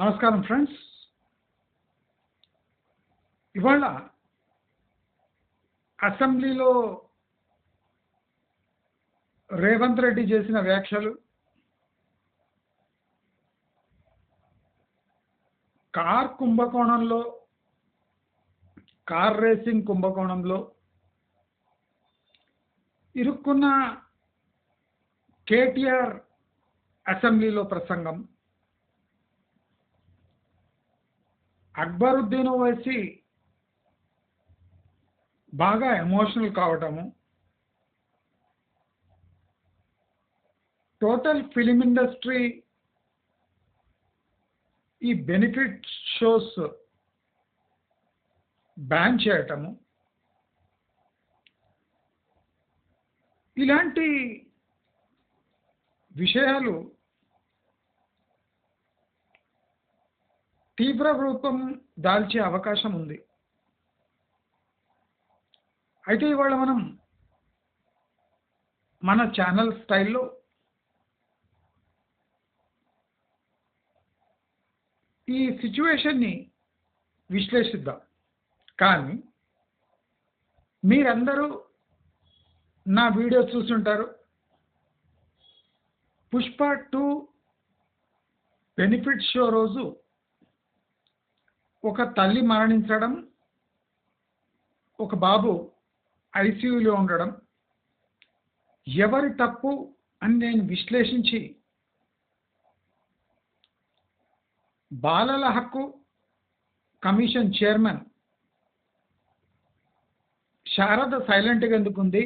నమస్కారం ఫ్రెండ్స్. ఇవాళ అసెంబ్లీలో రేవంత్ రెడ్డి చేసిన వ్యాఖ్యలు కార్ కుంభకోణంలో కార్ రేసింగ్ కుంభకోణంలో ఇరుక్కున్న కేటీఆర్ అసెంబ్లీలో ప్రసంగం. అక్బరుద్దీన్ ఓవైసీ బాగా ఎమోషనల్ కావటము. టోటల్ ఫిలిం ఇండస్ట్రీ ఈ బెనిఫిట్ షోస్ బ్యాన్ చేయటము. ఇలాంటి విషయాలు తీవ్ర రూపం దాల్చే అవకాశం ఉంది. అయితే ఇవాళ మనం మన ఛానల్ స్టైల్లో ఈ సిచ్యువేషన్ని విశ్లేషిద్దాం. కానీ మీరందరూ నా వీడియో చూసుంటారు పుష్ప టూ బెనిఫిట్ షో రోజు ఒక తల్లి మరణించడం ఒక బాబు ఐసీయూలో ఉండడం ఎవరి తప్పు అని నేను విశ్లేషించి బాలల హక్కు కమిషన్ చైర్మన్ శారద సైలెంట్గా ఎందుకుంది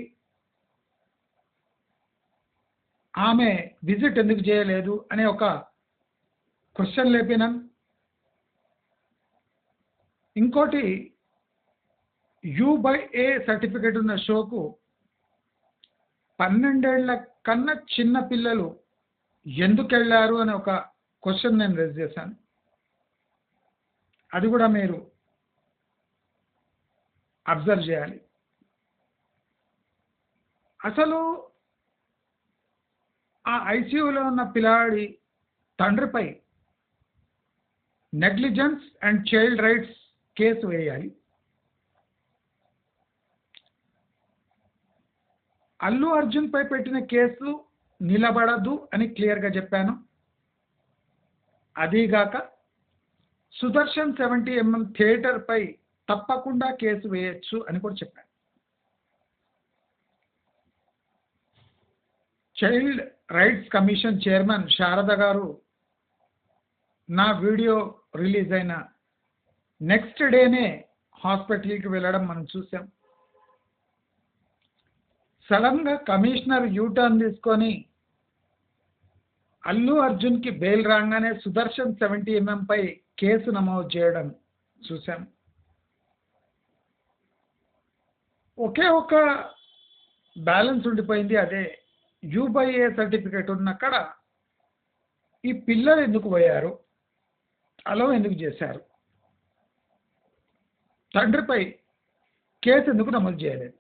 ఆమె విజిట్ ఎందుకు చేయలేదు? అనే ఒక క్వశ్చన్ లేపినాను ఇంకోటి యూ బై ఏ సర్టిఫికేట్ ఉన్న షోకు పన్నెండేళ్ళ కన్నా చిన్న పిల్లలు ఎందుకు వెళ్ళారు అనే ఒక క్వశ్చన్ నేను రేజ్ చేశాను. అది కూడా మీరు అబ్జర్వ్ చేయాలి. అసలు ఆ ఐసీయూలో ఉన్న పిల్లాడి తండ్రిపై negligence and child rights case వేయాలి. అల్లు అర్జున్ పై పెట్టిన కేసు నిలబడదు అని క్లియర్గా చెప్పాను. అదీగాక సుదర్శన్ సెవెంటీ ఎంఎం థియేటర్ పై తప్పకుండా కేసు వేయచ్చు అని కూడా చెప్పాను. Child rights commission chairman Sharada garu నా వీడియో రిలీజ్ అయిన నెక్స్ట్ డేనే హాస్పిటల్కి వెళ్ళడం మనం చూసాం. సడన్గా కమిషనర్ యూటర్న్ తీసుకొని అల్లు అర్జున్కి బెయిల్ రాగానే సుదర్శన్ సెవెంటీ ఎంఎంపై కేసు నమోదు చేయడం చూసాం. ఒకే ఒక బ్యాలెన్స్ ఉండిపోయింది. అదే యూబైఏ సర్టిఫికేట్ ఉన్నక్కడ ఈ పిల్లలు ఎందుకు పోయారు? అలో ఎందుకు చేశారు? తండ్రిపై కేసు ఎందుకు నమోదు చేయలేదు?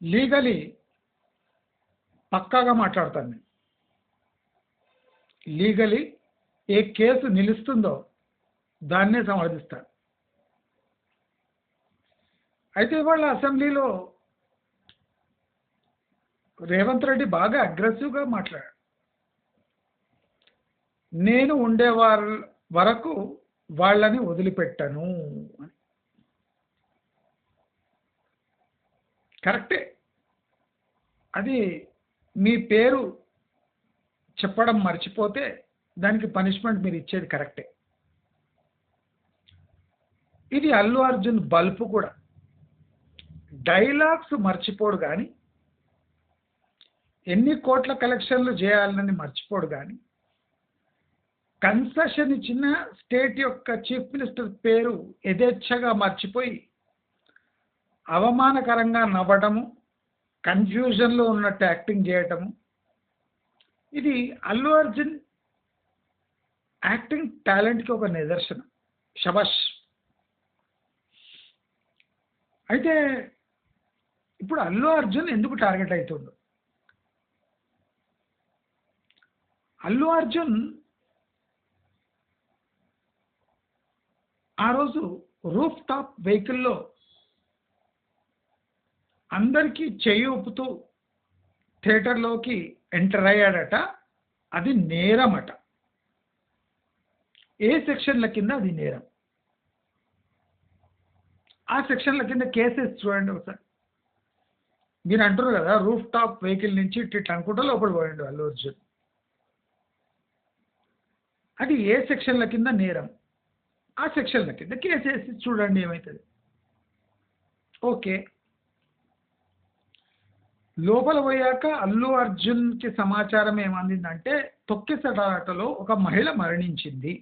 లీగలీ పక్కాగా మాట్లాడతాను నేను. లీగలీ ఏ కేసు నిలుస్తుందో దాన్నే సమర్థిస్తాను అయితే ఇవాళ అసెంబ్లీలో రేవంత్ రెడ్డి బాగా అగ్రెసివ్గా మాట్లాడాడు. నేను ఉండే వారి వరకు వాళ్ళని వదిలిపెట్టను అని. కరెక్టే. అది మీ పేరు చెప్పడం మర్చిపోతే దానికి పనిష్మెంట్ మీరు ఇచ్చేది కరెక్టే. ఇది అల్లు అర్జున్ బల్పు కూడా. డైలాగ్స్ మర్చిపోడు కానీ ఎన్ని కోట్ల కలెక్షన్లు చేయాలని మర్చిపోడు కానీ కన్సెషన్ ఇచ్చిన స్టేట్ యొక్క చీఫ్ మినిస్టర్ పేరు యథేచ్ఛగా మర్చిపోయి అవమానకరంగా నవ్వటము కన్ఫ్యూజన్లో ఉన్నట్టు యాక్టింగ్ చేయటము. ఇది అల్లు అర్జున్ యాక్టింగ్ టాలెంట్కి ఒక నిదర్శనం. శబాష్ అయితే ఇప్పుడు అల్లు అర్జున్ ఎందుకు టార్గెట్ అవుతుండు? అల్లు అర్జున్ ఆ రోజు రూఫ్ టాప్ వెహికల్లో అందరికీ చేయి ఊపుతూ థియేటర్లోకి ఎంటర్ అయ్యాడట. అది నేరమట ఏ సెక్షన్ల కింద అది నేరం? ఆ సెక్షన్ల కింద కేసెస్ చూడండి ఒకసారి. మీరు అంటారు కదా రూఫ్ టాప్ వెహికల్ నుంచి ఇట్లా అనుకుంటా లోపల పోయండి అల్లు అర్జున్. అది ఏ సెక్షన్ల కింద నేరం? ఆ సెక్షన్ కింద కేసు వేసి చూడండి ఏమవుతుంది ఓకే. లోపల పోయాక అల్లు అర్జున్కి సమాచారం ఏమందిందంటే తొక్కిసలాటలో ఒక మహిళ మరణించింది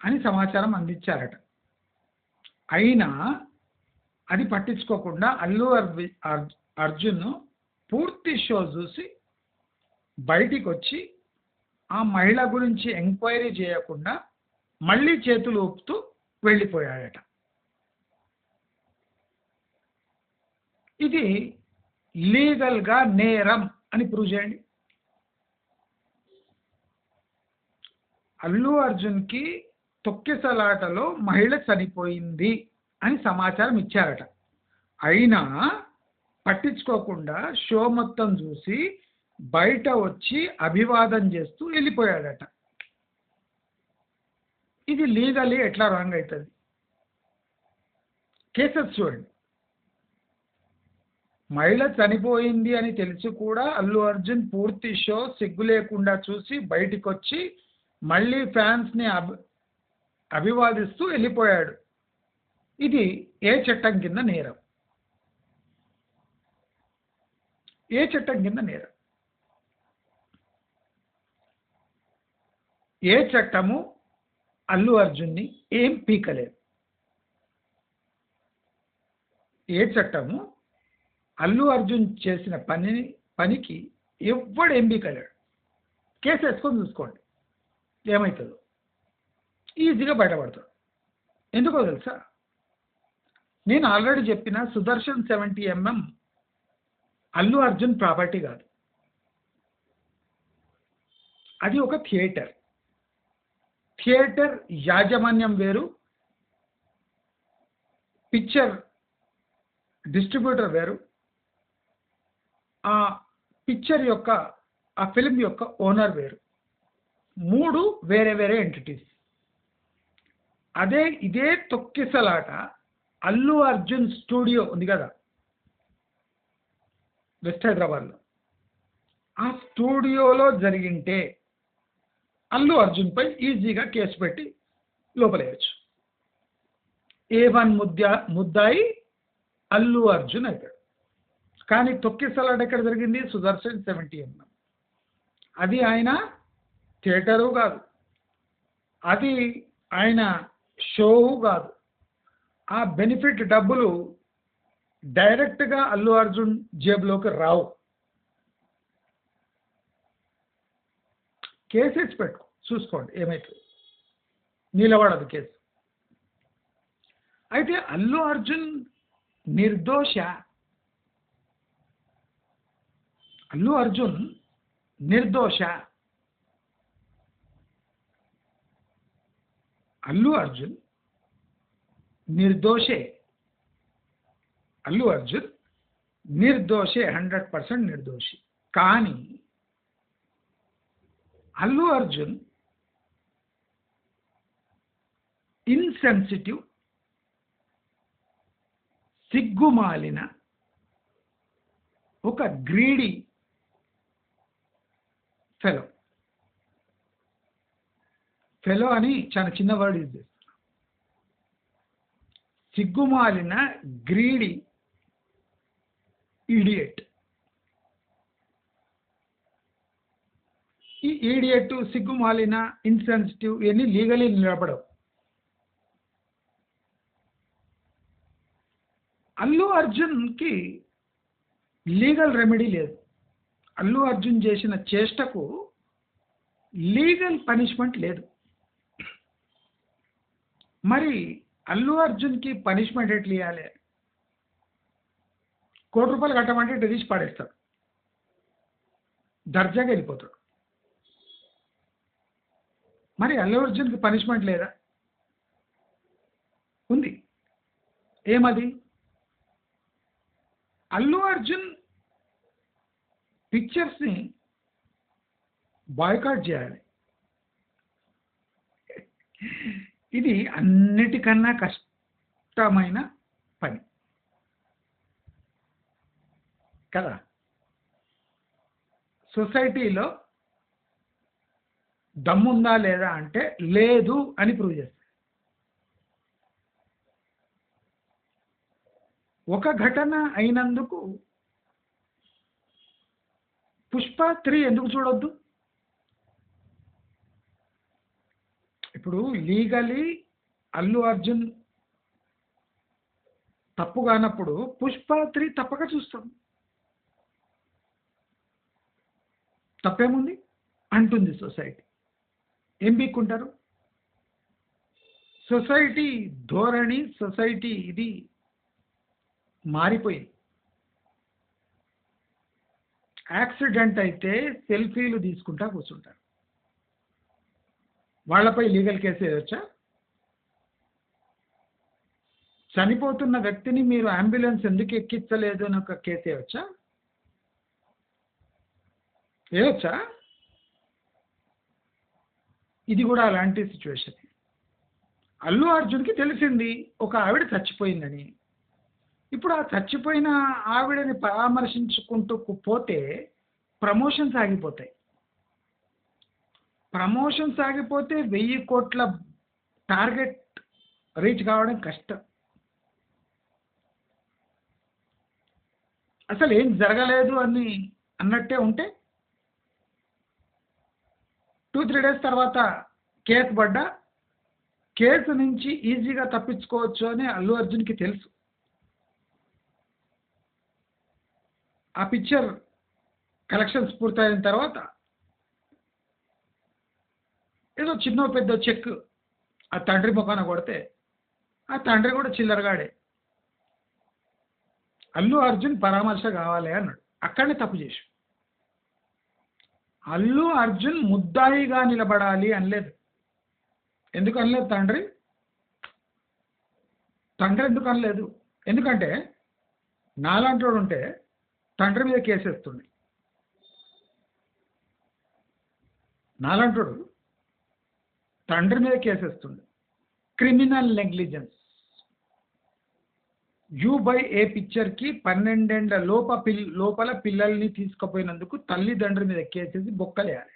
అని సమాచారం అందించారట. అయినా అది పట్టించుకోకుండా అల్లు అర్జు అర్జున్ పూర్తి షో చూసి బయటికి వచ్చి ఆ మహిళ గురించి ఎంక్వైరీ చేయకుండా మళ్ళీ చేతులు ఊపుతూ వెళ్ళిపోయాడట. ఇది లీగల్గా నేరం అని ప్రూవ్ చేయండి. అల్లు అర్జున్కి తొక్కిసలాటలో మహిళ చనిపోయింది అని సమాచారం ఇచ్చారట. అయినా పట్టించుకోకుండా షో మొత్తం చూసి బయట వచ్చి అభివాదం చేస్తూ వెళ్ళిపోయాడట. ఇది లీగలీ ఎట్లా రాంగ్ అవుతుంది కేసెస్ చూడండి. మహిళ చనిపోయింది అని తెలిసి కూడా అల్లు అర్జున్ పూర్తి షో సిగ్గు లేకుండా చూసి బయటికి వచ్చి మళ్ళీ ఫ్యాన్స్ని అభి అభివాదిస్తూ వెళ్ళిపోయాడు. ఇది ఏ చట్టం కింద నేరం? ఏ చట్టం కింద నేరం? ఏ చట్టము అల్లు అర్జున్ని ఏం పీకలేదు. ఏ చట్టము అల్లు అర్జున్ చేసిన పనిని పనికి ఎవ్వడు ఏం పీకలేడు. కేసు వేసుకొని చూసుకోండి. ఏమవుతుందో ఈజీగా బయటపడతాడు. ఎందుకో తెలుసా? నేను ఆల్రెడీ చెప్పిన Sudarshan seventy MM Allu Arjun property కాదు. అది ఒక థియేటర్. థియేటర్ యాజమాన్యం వేరు పిక్చర్ డిస్ట్రిబ్యూటర్ వేరు. ఆ పిక్చర్ యొక్క ఆ ఫిల్మ్ యొక్క ఓనర్ వేరు. మూడు వేరే వేరే ఎంటిటీస్ అదే ఇదే తొక్కిసలాట అల్లు అర్జున్ స్టూడియో ఉంది కదా వెస్ట్ హైదరాబాద్లో. ఆ స్టూడియోలో జరిగింటే అల్లు అర్జున్పై ఈజీగా కేసు పెట్టి లోపలేయచ్చు. ఏ వన్ ముద్దా ముద్దాయి అల్లు అర్జున్ అయితే కానీ తొక్కిసలాట ఎక్కడ జరిగింది? సుదర్శన్ సెవెంటీ ఎన్ అది ఆయన థియేటరు కాదు. అది ఆయన షో కాదు. ఆ బెనిఫిట్ డబ్బులు డైరెక్ట్గా అల్లు అర్జున్ జేబులోకి రావు. కేసెస్ పెట్టుకో. చూసుకోండి ఏమవుతుంది నిలబడదు కేసు. అయితే అల్లు అర్జున్ నిర్దోష. అల్లు అర్జున్ నిర్దోష. అల్లు అర్జున్ నిర్దోషే. అల్లు అర్జున్ నిర్దోషే హండ్రెడ్ పర్సెంట్ నిర్దోషి. కానీ అల్లు అర్జున్ ఇన్సెన్సిటివ్ సిగ్గుమాలిన ఒక గ్రీడీ ఫెలో ఫెలో అని చాలా చిన్న వర్డ్ యూజ్ చేస్తున్నా. సిగ్గుమాలిన గ్రీడీ ఈడియట్ ఈ ఈడియట్ సిగ్గుమాలిన ఇన్సెన్సిటివ్ ఇవన్నీ లీగలీ నిలబడవు. అల్లు అర్జున్కి లీగల్ రెమెడీ లేదు. అల్లు అర్జున్ చేసిన చేష్టకు లీగల్ పనిష్మెంట్ లేదు. మరి అల్లు అర్జున్కి పనిష్మెంట్ ఎట్లా ఇవ్వాలి కోటి రూపాయలు కట్టమంటే ఇటు పాడేస్తాడు. దర్జాగా వెళ్ళిపోతాడు. మరి అల్లు అర్జున్కి పనిష్మెంట్ లేదా? ఉంది. ఏమది? అల్లు అర్జున్ పిక్చర్స్ని బాయ్కాట్ చేయాలి. ఇది అన్నిటికన్నా కష్టమైన పని. కదా? సొసైటీలో దమ్ముందా లేదా అంటే లేదు అని ప్రూవ్ చేస్తారు ఒక ఘటన అయినందుకు పుష్ప త్రీ ఎందుకు చూడొద్దు? ఇప్పుడు లీగలీ అల్లు అర్జున్ తప్పు కానప్పుడు పుష్ప త్రీ తప్పక చూస్తాం. తప్పేముంది? అంటుంది సొసైటీ. ఏం బీక్కుంటారు? సొసైటీ ధోరణి సొసైటీ ఇది. మారిపోయింది. యాక్సిడెంట్ అయితే సెల్ఫీలు తీసుకుంటా కూర్చుంటారు. వాళ్ళపై లీగల్ కేసు వేయవచ్చా చనిపోతున్న వ్యక్తిని మీరు అంబులెన్స్ ఎందుకు ఎక్కించలేదు అని ఒక కేసు వేయచ్చా? వేయవచ్చా ఇది కూడా అలాంటి సిచ్యువేషన్. అల్లు అర్జున్కి తెలిసింది ఒక ఆవిడ చచ్చిపోయిందని. ఇప్పుడు ఆ చచ్చిపోయిన ఆవిడని పరామర్శించుకుంటూ పోతే ప్రమోషన్స్ ఆగిపోతాయి. ప్రమోషన్స్ ఆగిపోతే వెయ్యి కోట్ల టార్గెట్ రీచ్ కావడం కష్టం. అసలు ఏం జరగలేదు అని అన్నట్టే ఉంటే టూ త్రీ డేస్ తర్వాత కేసు పడ్డా. కేసు నుంచి ఈజీగా తప్పించుకోవచ్చు అని అల్లు అర్జున్కి తెలుసు. ఆ పిక్చర్ కలెక్షన్స్ పూర్తయిన తర్వాత ఏదో చిన్న పెద్ద చెక్ ఆ తండ్రి ముఖాన కొడితే ఆ తండ్రి కూడా చిల్లరగాడే. అల్లు అర్జున్ పరామర్శ కావాలి అన్నాడు. అక్కడనే తప్పు చేసి అల్లు అర్జున్ ముద్దాయిగా నిలబడాలి అనలేదు. ఎందుకు అనలేదు తండ్రి? తండ్రి ఎందుకు అనలేదు? ఎందుకంటే నాలాంటి వాడు ఉంటే తండ్రి మీద కేసేస్తుండే నాలంటుడు తండ్రి మీద కేసేస్తుండే criminal negligence. U by A పిక్చర్కి పన్నెండేండ్ల లోప పిల్ లోపల పిల్లల్ని తీసుకుపోయినందుకు తల్లిదండ్రుల మీద కేసేసి బొక్కలేయాలి.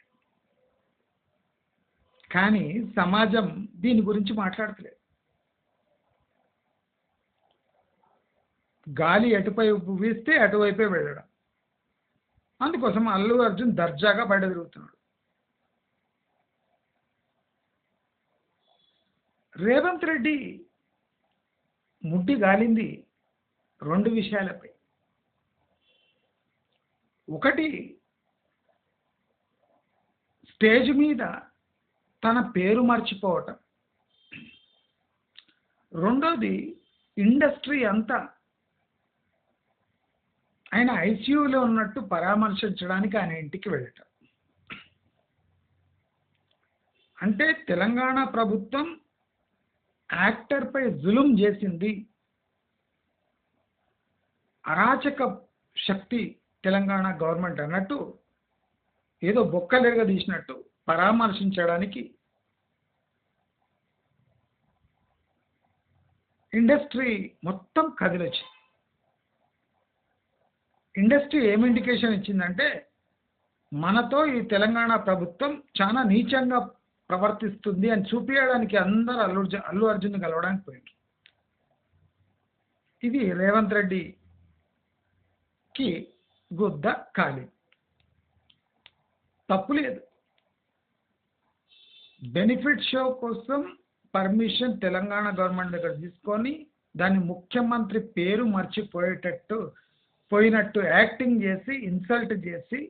కానీ సమాజం దీని గురించి మాట్లాడతలేదు. గాలి ఎటువైపు వీస్తే అటువైపే వెళ్ళడం. అందుకోసం అల్లు అర్జున్ దర్జాగా బయట తిరుగుతున్నాడు. రేవంత్ రెడ్డి ముడ్డి గాలింది రెండు విషయాలపై. ఒకటి స్టేజ్ మీద తన పేరు మర్చిపోవటం. రెండోది ఇండస్ట్రీ అంతా ఆయన ఐసీయూలో ఉన్నట్టు పరామర్శించడానికి ఆయన ఇంటికి వెళ్ళటం. అంటే తెలంగాణ ప్రభుత్వం యాక్టర్పై జులుం చేసింది అరాచక శక్తి తెలంగాణ గవర్నమెంట్ అన్నట్టు ఏదో బొక్కలెరగ తీసినట్టు పరామర్శించడానికి ఇండస్ట్రీ మొత్తం కదిలొచ్చింది. ఇండస్ట్రీ ఏం ఇండికేషన్ ఇచ్చిందంటే మనతో ఈ తెలంగాణ ప్రభుత్వం చాలా నీచంగా ప్రవర్తిస్తుంది అని చూపించడానికి అందరు అల్లు అల్లు అర్జున్ కలవడానికి పోయింది ఇది రేవంత్ రెడ్డికి గుద్ద ఖాళీ తప్పు లేదు. బెనిఫిట్ షో కోసం పర్మిషన్ తెలంగాణ గవర్నమెంట్ దగ్గర తీసుకొని దాని ముఖ్యమంత్రి పేరు మర్చిపోయేటట్టు పోయినట్టు యాక్టింగ్ చేసి ఇన్సల్ట్ చేసి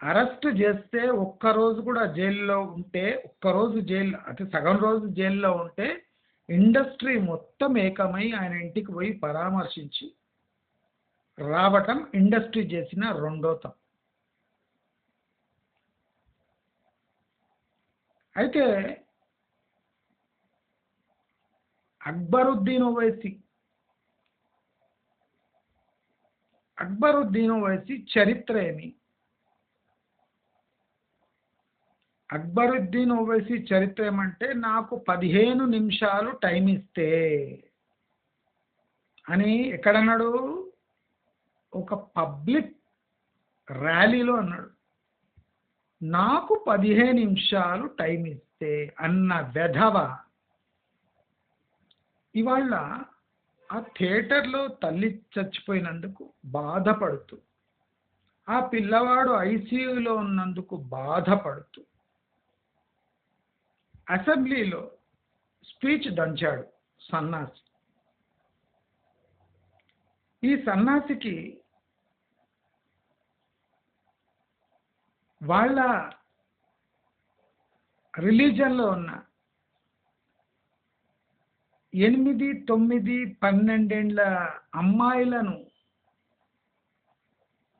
అరెస్ట్ చేస్తే ఒక్కరోజు కూడా జైల్లో ఉంటే ఒక్కరోజు జైలు అంటే సగం రోజు జైల్లో ఉంటే ఇండస్ట్రీ మొత్తం ఏకమై ఆయన ఇంటికి పోయి పరామర్శించి రావటం ఇండస్ట్రీ చేసిన రెండో తప్పు. అయితే అక్బరుద్దీన్ ఓవైసీ అక్బరుద్దీన్ వయసి చరిత్ర ఏమి అక్బరుద్దీన్ ఓవైసీ చరిత్ర ఏమంటే నాకు పదిహేను నిమిషాలు టైం ఇస్తే అని ఎక్కడన్నాడు? ఒక పబ్లిక్ ర్యాలీలో అన్నాడు. నాకు పదిహేను నిమిషాలు టైం ఇస్తే అన్న వెధవ ఇవాళ ఆ థియేటర్లో తల్లి చచ్చిపోయినందుకు బాధపడుతూ ఆ పిల్లవాడు ఐసీయూలో ఉన్నందుకు బాధపడుతూ అసెంబ్లీలో స్పీచ్ దంచాడు సన్నాసి. ఈ సన్నాసికి వాళ్ళ రిలీజన్లో ఉన్న ఎనిమిది తొమ్మిది పన్నెండేండ్ల అమ్మాయిలను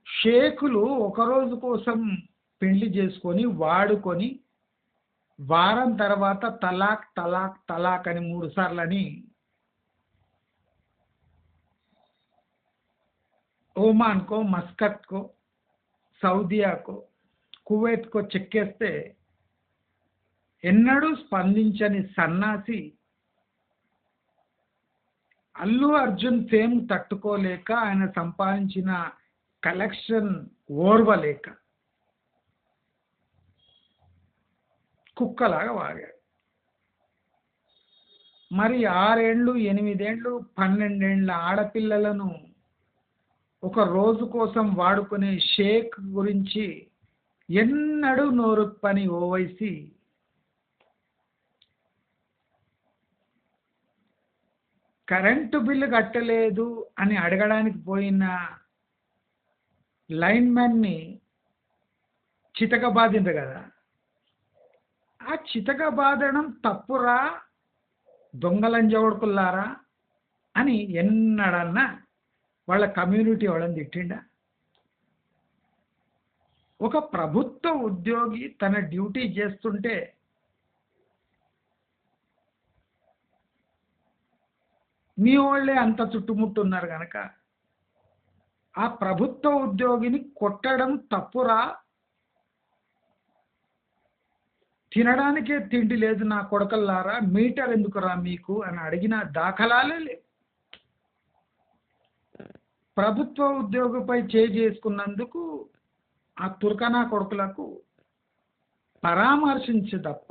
షేకులు ఒక రోజు కోసం పెళ్ళి చేసుకొని వాడుకొని వారం తర్వాత తలాక్ తలాక్ తలాక్ అని మూడు సార్లని ఓమాన్కో మస్కత్కో సౌదియాకో కువైత్కో చెక్కేస్తే ఎన్నడూ స్పందించని సన్నాసి అల్లు అర్జున్ ఫేమ్ తట్టుకోలేక ఆయన సంపాదించిన కలెక్షన్ ఓర్వలేక కుక్కలాగా వాగాడు. మరి ఆరేండ్లు ఎనిమిదేండ్లు పన్నెండేండ్ల ఆడపిల్లలను ఒక రోజు కోసం వాడుకునే షేక్ గురించి ఎన్నడూ నోరుప్పని ఓవైసీ కరెంటు బిల్లు కట్టలేదు అని అడగడానికి పోయిన లైన్మెన్ని చితక బాధింది కదా. ఆ చితక బాధడం తప్పురా దొంగలంజవడుకుల్లారా అని ఎన్నడన్నా వాళ్ళ కమ్యూనిటీ వాళ్ళని తిట్టిండా. ఒక ప్రభుత్వ ఉద్యోగి తన డ్యూటీ చేస్తుంటే మీ వాళ్ళే అంత చుట్టుముట్టున్నారు కనుక ఆ ప్రభుత్వ ఉద్యోగిని కొట్టడం తప్పురా? తినడానికే తిండి లేదు నా కొడకల్లారా? మీటర్ ఎందుకురా మీకు? అని అడిగిన దాఖలాలే లేవు. ప్రభుత్వ ఉద్యోగిపై చేసుకున్నందుకు ఆ తుర్కనా కొడుకులకు పరామర్శించి తప్ప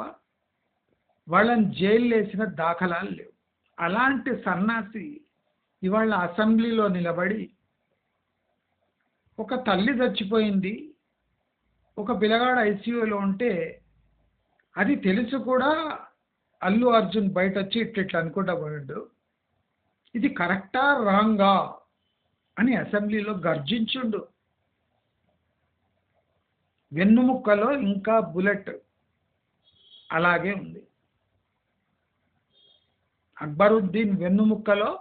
వాళ్ళని జైలు వేసిన దాఖలాలు లేవు. అలాంటి సన్నాసి ఇవాళ అసెంబ్లీలో నిలబడి ఒక తల్లి చచ్చిపోయింది ఒక పిల్లగాడు ఐసీయూలో ఉంటే అది తెలుసు కూడా అల్లు అర్జున్ బయట వచ్చి ఇట్లా అనుకుంటా పోయాడు. ఇది కరెక్టా రాంగా అని అసెంబ్లీలో గర్జించుండు. వెన్నుముక్కలో ఇంకా బుల్లెట్ అలాగే ఉంది. అక్బరుద్దీన్ వెన్నుముక్కలో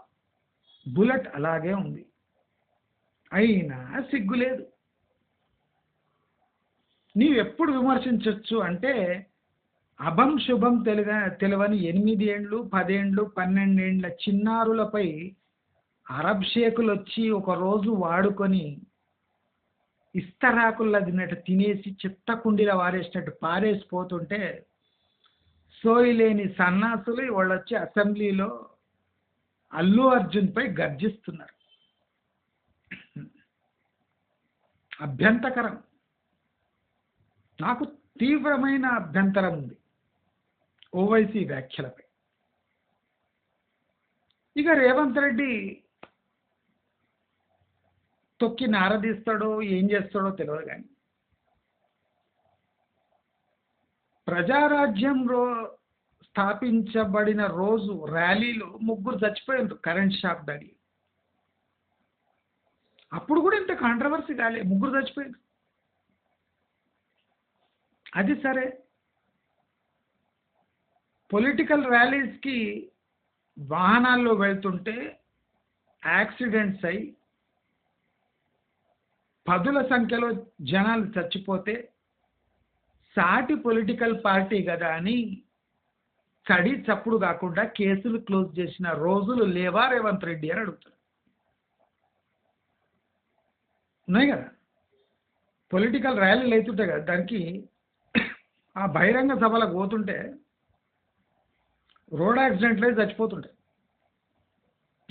బుల్లెట్ అలాగే ఉంది. అయినా సిగ్గు లేదు. నీవెప్పుడు విమర్శించవచ్చు అంటే అభం శుభం తెలివ తెలివని ఎనిమిది ఏండ్లు పదేండ్లు పన్నెండేండ్ల చిన్నారులపై అరబ్ షేకులు వచ్చి ఒకరోజు వాడుకొని ఇస్తరాకుల్లో తిన్నట్టు తినేసి చెత్త కుండీలో వారేసినట్టు పారేసిపోతుంటే సోయి లేని సన్నాసులు వాళ్ళు వచ్చి అసెంబ్లీలో అల్లు అర్జున్పై గర్జిస్తున్నారు. అభ్యంతకరం నాకు తీవ్రమైన అభ్యంతరం ఉంది ఓవైసీ వ్యాఖ్యలపై. ఇక రేవంత్ రెడ్డి తొక్కి నారదీస్తాడో ఏం చేస్తాడో తెలియదు కానీ ప్రజారాజ్యం రో స్థాపించబడిన రోజు ర్యాలీలో ముగ్గురు చచ్చిపోయారు కరెంట్ షాక్ తగిలి అప్పుడు కూడా ఇంత కాంట్రవర్సీ కాలే ముగ్గురు చచ్చిపోయారు అది సరే. పొలిటికల్ ర్యాలీస్కి వాహనాల్లో వెళ్తుంటే యాక్సిడెంట్స్ అయి పదుల సంఖ్యలో జనాలు చచ్చిపోతే సాటి పొలిటికల్ పార్టీ కదా అని చడి చప్పుడు కాకుండా కేసులు క్లోజ్ చేసిన రోజులు లేవా రేవంత్ రెడ్డి అని అడుగుతారు. ఉన్నాయి కదా? పొలిటికల్ ర్యాలీలు అవుతుంటాయి కదా? దానికి ఆ బహిరంగ సభలకు పోతుంటే రోడ్ యాక్సిడెంట్లు అయితే చచ్చిపోతుంటాయి.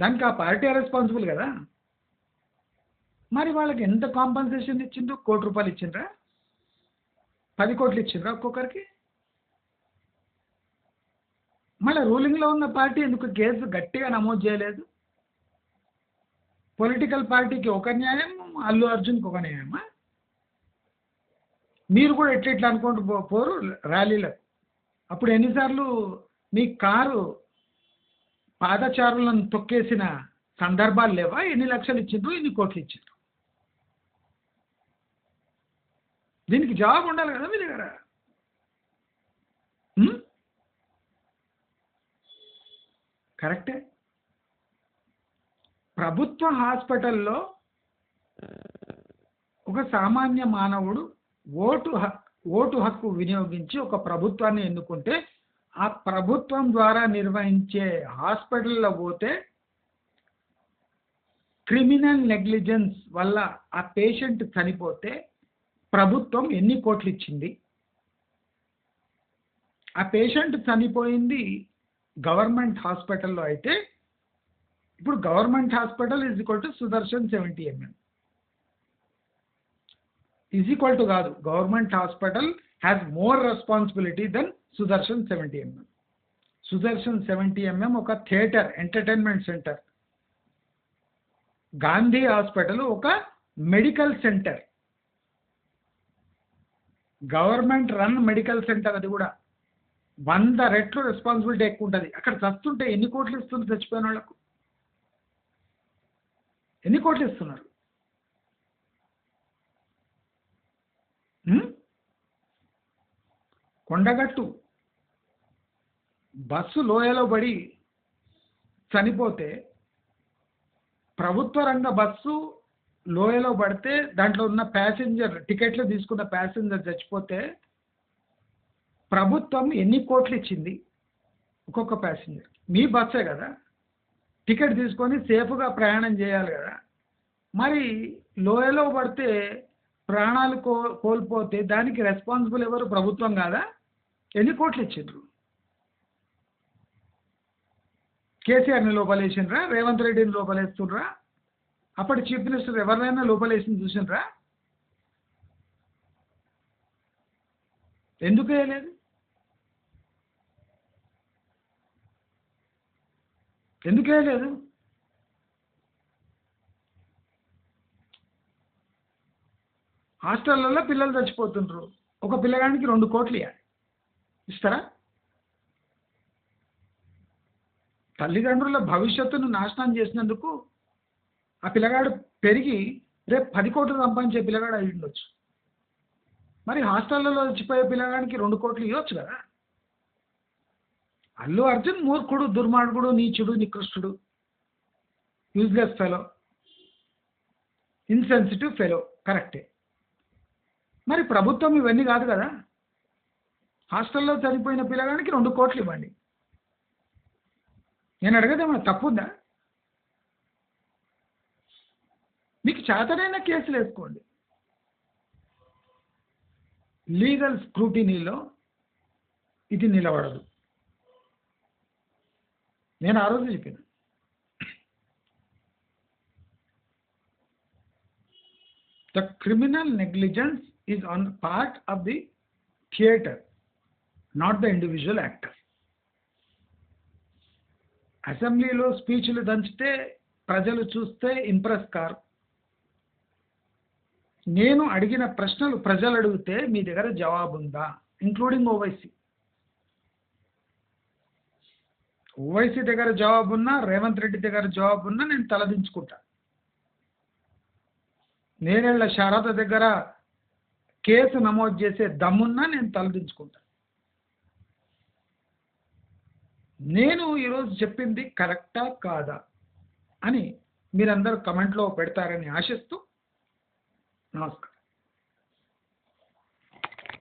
దానికి ఆ పార్టీ రెస్పాన్సిబుల్ కదా? మరి వాళ్ళకి ఎంత కాంపన్సేషన్ ఇచ్చిండ్రు? కోటి రూపాయలు ఇచ్చిండ్రా? పది కోట్లు ఇచ్చిండ్రా ఒక్కొక్కరికి? మళ్ళీ రూలింగ్లో ఉన్న పార్టీ ఎందుకు కేసు గట్టిగా నమోదు చేయలేదు? పొలిటికల్ పార్టీకి ఒక న్యాయం అల్లు అర్జున్కి ఒక న్యాయమా? మీరు కూడా ఎట్లా ఇట్లా అనుకుంటూ పో- పోరు ర్యాలీలకు అప్పుడు ఎన్నిసార్లు మీ కారు పాదచారులను తొక్కేసిన సందర్భాలు లేవా? ఎన్ని లక్షలు ఇచ్చిండ్రు ఎన్ని కోట్లు ఇచ్చిండ్రు దీనికి జవాబు ఉండాలి కదా మీ దగ్గర కరెక్టే. ప్రభుత్వ హాస్పిటల్లో ఒక సామాన్య మానవుడు ఓటు హ- ఓటు హక్కు వినియోగించి ఒక ప్రభుత్వాన్ని ఎన్నుకుంటే ఆ ప్రభుత్వం ద్వారా నిర్వహించే హాస్పిటల్లో పోతే క్రిమినల్ నెగ్లిజెన్స్ వల్ల ఆ పేషెంట్ చనిపోతే ప్రభుత్వం ఎన్ని కోట్లు ఇచ్చింది? ఆ పేషెంట్ చనిపోయింది గవర్నమెంట్ హాస్పిటల్లో అయితే ఇప్పుడు government hospital is equal to Sudarshan seventy MM. Is equal to కాదు government hospital has more responsibility than Sudarshan seventy MM. Sudarshan seventy MM ఒక theatre entertainment centre. Gandhi hospital ఒక medical centre. Government run medical centre అది కూడా. వంద రెట్లు responsibility ఎక్కువ ఉంటుంది. అక్కడ చస్తుంటే ఎన్ని కోట్లు ఇస్తుంది చచ్చిపోయిన వాళ్ళకు? ఎన్ని కోట్లు ఇస్తున్నారు? కొండగట్టు. బస్సు లోయలో పడి చనిపోతే ప్రభుత్వ రంగ బస్సు లోయలో పడితే దాంట్లో ఉన్న ప్యాసింజర్ టికెట్లు తీసుకున్న ప్యాసింజర్ చచ్చిపోతే ప్రభుత్వం ఎన్ని కోట్లు ఇచ్చింది? ఒక్కొక్క ప్యాసింజర్ మీ బస్సే కదా. టికెట్ తీసుకొని సేఫ్గా ప్రయాణం చేయాలి కదా. మరి లోయలో పడితే ప్రాణాలు కో కోల్పోతే దానికి రెస్పాన్సిబుల్ ఎవరు? ప్రభుత్వం కాదా? ఎన్ని కోట్లు ఇచ్చిండ్రు? కేసీఆర్ని లోపలేసిండ్రా? రేవంత్ రెడ్డిని లోపలేస్తుండ్రా? అప్పటి చీఫ్ మినిస్టర్ ఎవరినైనా లోపలేసింది చూసినరా? ఎందుకు వేయలేదు? ఎందుకు వేయలేదు? హాస్టళ్ళల్లో పిల్లలు చచ్చిపోతుండ్రు. ఒక పిల్లగానికి రెండు కోట్లు ఇవ్వాలి ఇస్తారా? తల్లిదండ్రుల భవిష్యత్తును నాశనం చేసినందుకు ఆ పిల్లగాడు పెరిగి రేపు పది కోట్లు సంపాదించే పిల్లగాడు అయి ఉండొచ్చు. మరి హాస్టళ్ళలో చచ్చిపోయే పిల్లగాడికి రెండు కోట్లు ఇవ్వచ్చు కదా? అల్లు అర్జున్ మూర్ఖుడు దుర్మార్గుడు నీచుడు నికృష్టుడు యూజ్లెస్ ఫెలో ఇన్సెన్సిటివ్ ఫెలో కరెక్టే మరి ప్రభుత్వం ఇవన్నీ కాదు కదా? హాస్టల్లో చనిపోయిన పిల్లగానికి రెండు కోట్లు ఇవ్వండి. నేను అడగదేమన్నా తప్పుందా? మీకు చేతనైన కేసులు వేసుకోండి. లీగల్ స్క్రూటినీలో ఇది నిలబడదు. నేను ఆ రోజు చెప్పాను. The criminal negligence is on part of the theatre not the individual actor అసెంబ్లీలో స్పీచ్లు దంచితే ప్రజలు చూస్తే ఇంప్రెస్ కారు. నేను అడిగిన ప్రశ్నలు ప్రజలు అడిగితే మీ దగ్గర జవాబు ఉందా ఇంక్లూడింగ్ ఓవైసీ ఓవైసీ దగ్గర జవాబు ఉన్నా రేవంత్ రెడ్డి దగ్గర జవాబు ఉన్నా నేను తలదించుకుంటా. నేనేళ్ళ శారద దగ్గర కేసు నమోదు చేసే దమ్మున్నా నేను తలదించుకుంటా. నేను ఈరోజు చెప్పింది కరెక్టా కాదా అని మీరందరూ కమెంట్లో పెడతారని ఆశిస్తూ నమస్కారం